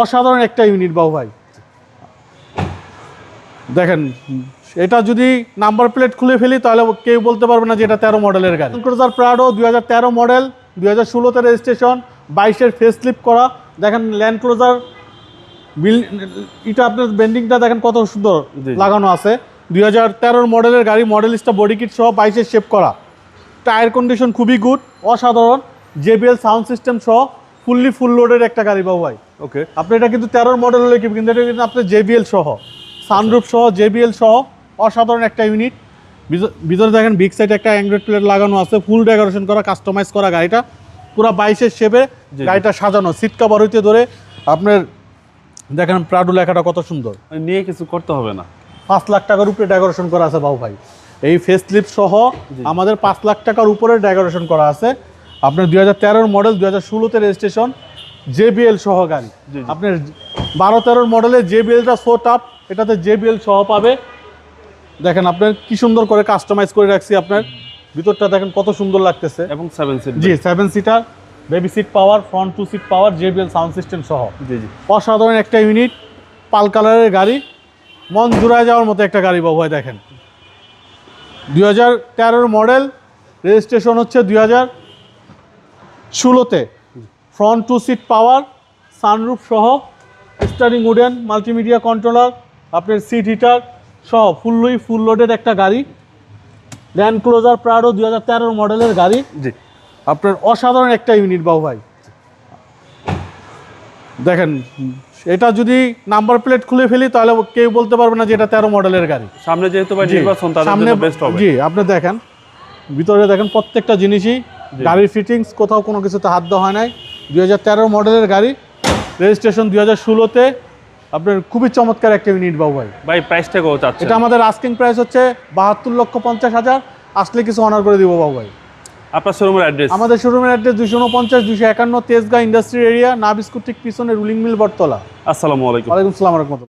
অসাধারণ একটা ইউনিট বাবু ভাই। দেখেন এটা যদি নাম্বার প্লেট খুলে ফেলি তাহলে কেউ বলতে পারবে না যে এটা তেরো মডেলের গাড়ি। ক্রুজার প্রাডো দুই হাজার তেরো মডেল দুই হাজার ষোলোতে রেজিস্ট্রেশন বাইশের ফেস স্লিপ করা। দেখেন ল্যান্ড ক্রুজার বিল এটা আপনার বেন্ডিংটা দেখেন কত সুন্দর। লাগানো আছে। দুই হাজার তেরোর মডেলের গাড়ি মডেল মডেলিস্টটা বডি কিট সহ বাইশের শেপ করা। টায়ার কন্ডিশন খুবই গুড অসাধারণ। জেবিএল সাউন্ড সিস্টেম সহ ফুললি ফুল লোডের একটা গাড়ি বাবু ভাই। ওকে আপনি এটা কিন্তু তেরোর মডেল হলে কিন্তু এটা কিন্তু আপনার জেবিএল সহ সানরুফ সহ জেবিএল সহ অসাধারণ একটা ইউনিট ভিতরে দেখেন বিগ সাইড একটা অ্যান্ড্রয়েড প্লেট লাগানো আছে ফুল ডেকোরেশন করা কাস্টমাইজ করা গাড়িটা। পুরো বাইশের শেপে গাড়িটা সাজানো সিট কাভার হইতে ধরে আপনার দেখেন প্রাডু লেখাটা কত সুন্দর। নিয়ে কিছু করতে হবে না। পাঁচ লাখ টাকার উপরে ডেকোরেশন করা আছে বাবু ভাই। এই ফেস লিপ সহ আমাদের পাঁচ লাখ টাকার উপরে ডেকোরেশন করা আছে। আপনার দুই হাজার তেরোর মডেল দুই হাজার ষোলোতে রেজিস্ট্রেশন জেবিএল সহ গাড়ি। আপনার বারো তেরোর মডেলের জেবিএলটা সো টাপ এটাতে জেবিএল সহ পাবে। দেখেন আপনার কি সুন্দর করে কাস্টমাইজ করে রাখছি আপনার। ভিতরটা দেখেন কত সুন্দর লাগতেছে। এবং সেভেন সিট জি seven seater baby seat power front two seat power JBL sound system সহ। জি জি। অসাধারণ একটা ইউনিট পাল কালারের গাড়ি। মন জুড়ায় যাওয়ার মতো একটা গাড়ি বাবু দেখেন। দুই হাজার তেরোর মডেল রেজিস্ট্রেশন হচ্ছে দুই হাজার ষোলোতে। Front two seat power sunroof সহ স্টারিং উডেন মাল্টিমিডিয়া কন্ট্রোলার আপনার সিট হিটার সহ ফুললি ফুল লোডেড একটা গাড়ি। ল্যান্ড ক্লোজার প্রাডো দুই হাজার মডেলের গাড়ি। জি। আপনার অসাধারণ একটা ইউনিট বাবু ভাই। দেখেন এটা যদি নাম্বার প্লেট খুলে ফেলি তাহলে কেউ বলতে পারবে না যে এটা তেরো মডেলের গাড়ি। সামনে যেহেতু নির্বাচন সামনে বেস্ট হবে। জি আপনি দেখেন ভিতরে দেখেন প্রত্যেকটা জিনিসই গাড়ির ফিটিংস কোথাও কোনো কিছুতে হাত দেওয়া হয় নাই। দুই হাজার তেরো মডেলের গাড়ি রেজিস্ট্রেশন দুই হাজার ষোলোতে। আপনার খুবই চমৎকার একটা ইউনিট বাবু ভাই। ভাই প্রাইসটা কত আছে এটা আমাদের আস্কিং প্রাইস হচ্ছে বাহাত্তর লক্ষ পঞ্চাশ হাজার। আসলে কিছু অনার করে দিব বাবু ভাই। আপনার শোরুমের অ্যাড্রেস আমাদের শোরুমের অ্যাড্রেস দুশো উনপঞ্চাশ দুশো একান্ন তেজগাঁ ইন্ডাস্ট্রি এরিয়া না বিস্কুট ঠিক পিছনে রুলিং মিল বটতলা। আসসালামু আলাইকুম। ওয়ালাইকুম সালাম রহমতুল্লাহ।